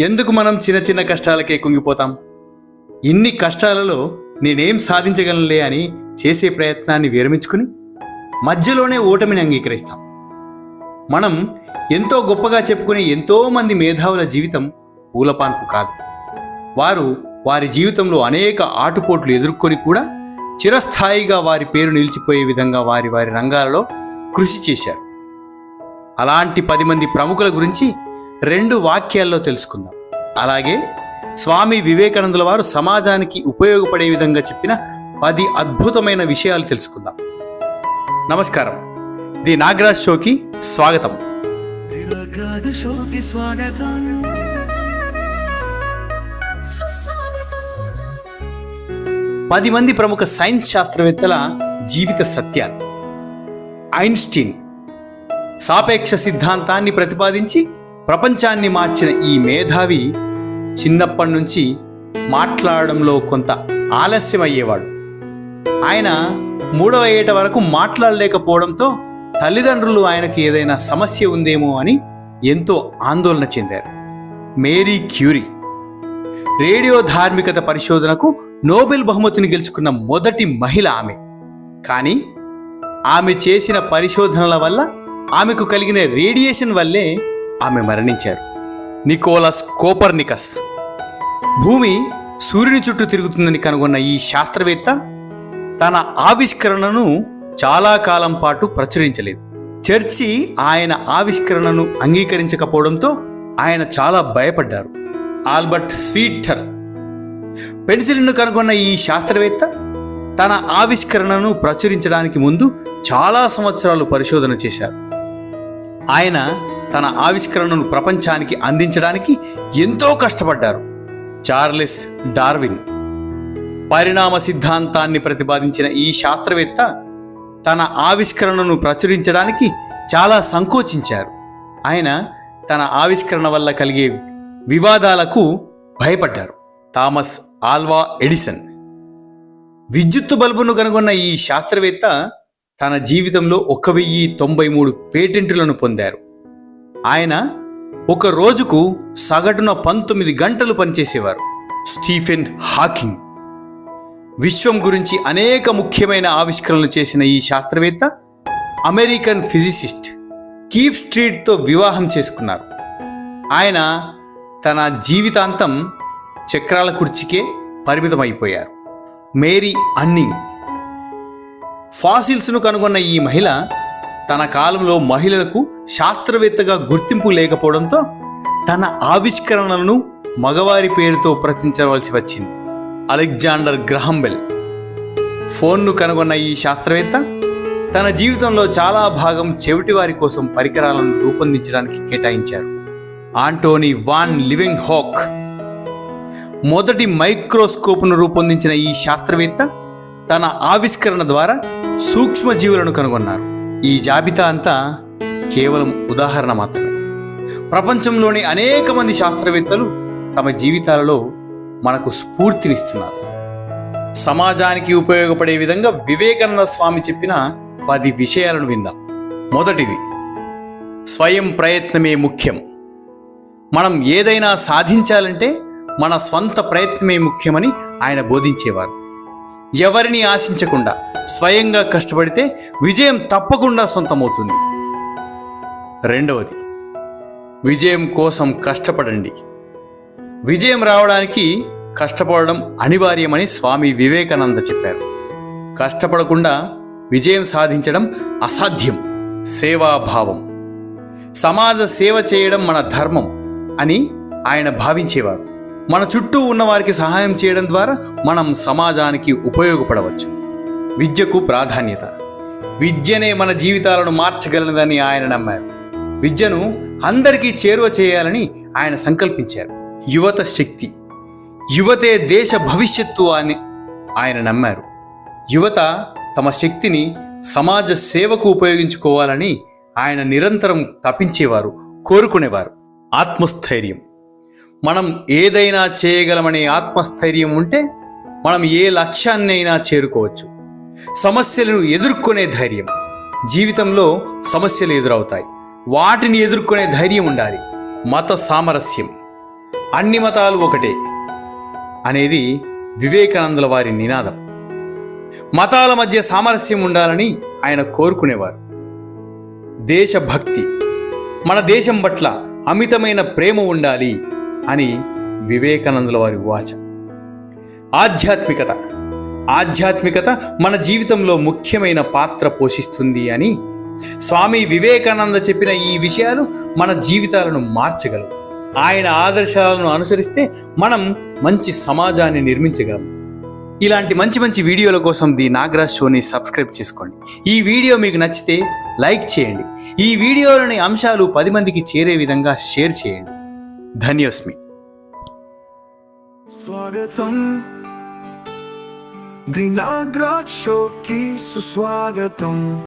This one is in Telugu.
ఎందుకు మనం చిన్న చిన్న కష్టాలకే కుంగిపోతాం? ఇన్ని కష్టాలలో నేనేం సాధించగలనులే అని చేసే ప్రయత్నాన్ని విరమించుకుని మధ్యలోనే ఓటమిని అంగీకరిస్తాం. మనం ఎంతో గొప్పగా చెప్పుకునే ఎంతోమంది మేధావుల జీవితం పూలపాన్పు కాదు. వారు వారి జీవితంలో అనేక ఆటుపోట్లు ఎదుర్కొని కూడా చిరస్థాయిగా వారి పేరు నిలిచిపోయే విధంగా వారి వారి రంగాలలో కృషి చేశారు. అలాంటి పది మంది ప్రముఖుల గురించి రెండు వాక్యాల్లో తెలుసుకుందాం. అలాగే స్వామి వివేకానందుల వారు సమాజానికి ఉపయోగపడే విధంగా చెప్పిన పది అద్భుతమైన విషయాలు తెలుసుకుందాం. నమస్కారం. ది నాగరాజ్ షోకి స్వాగతం. పది మంది ప్రముఖ సైన్స్ శాస్త్రవేత్తల జీవిత సత్యాలు. ఐన్స్టీన్ సాపేక్ష సిద్ధాంతాన్ని ప్రతిపాదించి ప్రపంచాన్ని మార్చిన ఈ మేధావి చిన్నప్పటి నుంచి మాట్లాడడంలో కొంత ఆలస్యం అయ్యేవాడు ఆయన మూడవ ఏట వరకు మాట్లాడలేకపోవడంతో తల్లిదండ్రులు ఆయనకు ఏదైనా సమస్య ఉందేమో అని ఎంతో ఆందోళన చెందారు. మేరీ క్యూరీ రేడియో ధార్మికత పరిశోధనకు నోబెల్ బహుమతిని గెలుచుకున్న మొదటి మహిళ ఆమె. కానీ ఆమె చేసిన పరిశోధనల వల్ల ఆమెకు కలిగిన రేడియేషన్ వల్లే ఆమె మరణించారు. Nicolas Copernicus. భూమి సూర్యుని చుట్టూ తిరుగుతుందని కనుగొన్న ఈ శాస్త్రవేత్త తన ఆవిష్కరణను చాలా కాలం పాటు ప్రచురించలేదు. చర్చి ఆయన ఆవిష్కరణను అంగీకరించకపోవడంతో ఆయన చాలా భయపడ్డారు. Albert sweeter. పెన్సిలిన్ను కనుగొన్న ఈ శాస్త్రవేత్త తన ఆవిష్కరణను ప్రచురించడానికి ముందు చాలా సంవత్సరాలు పరిశోధన చేశారు. ఆయన తన ఆవిష్కరణను ప్రపంచానికి అందించడానికి ఎంతో కష్టపడ్డారు. Charles Darwin. పరిణామ సిద్ధాంతాన్ని ప్రతిపాదించిన ఈ శాస్త్రవేత్త తన ఆవిష్కరణను ప్రచురించడానికి చాలా సంకోచించారు. ఆయన తన ఆవిష్కరణ వల్ల కలిగే వివాదాలకు భయపడ్డారు. Thomas Alva Edison. విద్యుత్తు బల్బును కనుగొన్న ఈ శాస్త్రవేత్త తన జీవితంలో ఒక వెయ్యి తొంభై మూడు పేటెంట్లను పొందారు. ఆయన ఒక రోజుకు సగటున పంతొమ్మిది గంటలు పనిచేసేవారు. Stephen Hawking. విశ్వం గురించి అనేక ముఖ్యమైన ఆవిష్కరణలు చేసిన ఈ శాస్త్రవేత్త అమెరికన్ ఫిజిసిస్ట్ కీప్ స్ట్రీట్తో వివాహం చేసుకున్నారు. ఆయన తన జీవితాంతం చక్రాల కుర్చీకే పరిమితమైపోయారు. మేరీ అన్నింగ్ ఫాసిల్స్ను కనుగొన్న ఈ మహిళ తన కాలంలో మహిళలకు శాస్త్రవేత్తగా గుర్తింపు లేకపోవడంతో తన ఆవిష్కరణలను మగవారి పేరుతో ప్రచురించవలసి వచ్చింది. Alexander Graham Bell. ఫోన్ను కనుగొన్న ఈ శాస్త్రవేత్త తన జీవితంలో చాలా భాగం చెవిటివారి కోసం పరికరాలను రూపొందించడానికి కేటాయించారు. ఆంటోనీ వాన్ లివింగ్ హోక్ మొదటి మైక్రోస్కోప్ను రూపొందించిన ఈ శాస్త్రవేత్త తన ఆవిష్కరణ ద్వారా సూక్ష్మజీవులను కనుగొన్నారు. ఈ జాబితా అంతా కేవలం ఉదాహరణ మాత్రమే. ప్రపంచంలోని అనేక మంది శాస్త్రవేత్తలు తమ జీవితాలలో మనకు స్ఫూర్తినిస్తున్నారు. సమాజానికి ఉపయోగపడే విధంగా వివేకానంద స్వామి చెప్పిన పది విషయాలను విందాం. మొదటిది స్వయం ప్రయత్నమే ముఖ్యం. మనం ఏదైనా సాధించాలంటే మన స్వంత ప్రయత్నమే ముఖ్యమని ఆయన బోధించేవారు. ఎవరిని ఆశించకుండా స్వయంగా కష్టపడితే విజయం తప్పకుండా సొంతమవుతుంది. రెండవది విజయం కోసం కష్టపడండి. విజయం రావడానికి కష్టపడడం అనివార్యమని స్వామి వివేకానంద చెప్పారు. కష్టపడకుండా విజయం సాధించడం అసాధ్యం సేవాభావం. సమాజ సేవ చేయడం మన ధర్మం అని ఆయన భావించేవారు. మన చుట్టూ ఉన్న వారికి సహాయం చేయడం ద్వారా మనం సమాజానికి ఉపయోగపడవచ్చు. విద్యకు ప్రాధాన్యత. విద్యనే మన జీవితాలను మార్చగలదని ఆయన నమ్మారు. విద్యను అందరికీ చేరువ చేయాలని ఆయన సంకల్పించారు. యువత శక్తి. యువతే దేశ భవిష్యత్తు అని ఆయన నమ్మారు. యువత తమ శక్తిని సమాజ సేవకు ఉపయోగించుకోవాలని ఆయన నిరంతరం తప్పించేవారు కోరుకునేవారు. ఆత్మస్థైర్యం. మనం ఏదైనా చేయగలమనే ఆత్మస్థైర్యం ఉంటే మనం ఏ లక్ష్యాన్నైనా చేరుకోవచ్చు. సమస్యలను ఎదుర్కొనే ధైర్యం. జీవితంలో సమస్యలు ఎదురవుతాయి. వాటిని ఎదుర్కొనే ధైర్యం ఉండాలి. మత సామరస్యం. అన్ని మతాలు ఒకటే అనేది వివేకానందుల వారి నినాదం. మతాల మధ్య సామరస్యం ఉండాలని ఆయన కోరుకునేవారు. దేశభక్తి. మన దేశం పట్ల అమితమైన ప్రేమ ఉండాలి అని వివేకానందుల వారి వాచ. ఆధ్యాత్మికత. ఆధ్యాత్మికత మన జీవితంలో ముఖ్యమైన పాత్ర పోషిస్తుంది అని స్వామి వివేకానంద చెప్పిన ఈ విషయాలు మన జీవితాలను మార్చగలవు. ఆయన ఆదర్శాలను అనుసరిస్తే మనం మంచి సమాజాన్ని నిర్మించగలం. ఇలాంటి మంచి మంచి వీడియోల కోసం ది నాగరాజ్ షోని సబ్స్క్రైబ్ చేసుకోండి. ఈ వీడియో మీకు నచ్చితే లైక్ చేయండి. ఈ వీడియోలోని అంశాలు పది మందికి చేరే విధంగా షేర్ చేయండి. ధన్యోస్మి. స్వాగతం దినాగ్రాజ్ షోకి సుస్వాగతం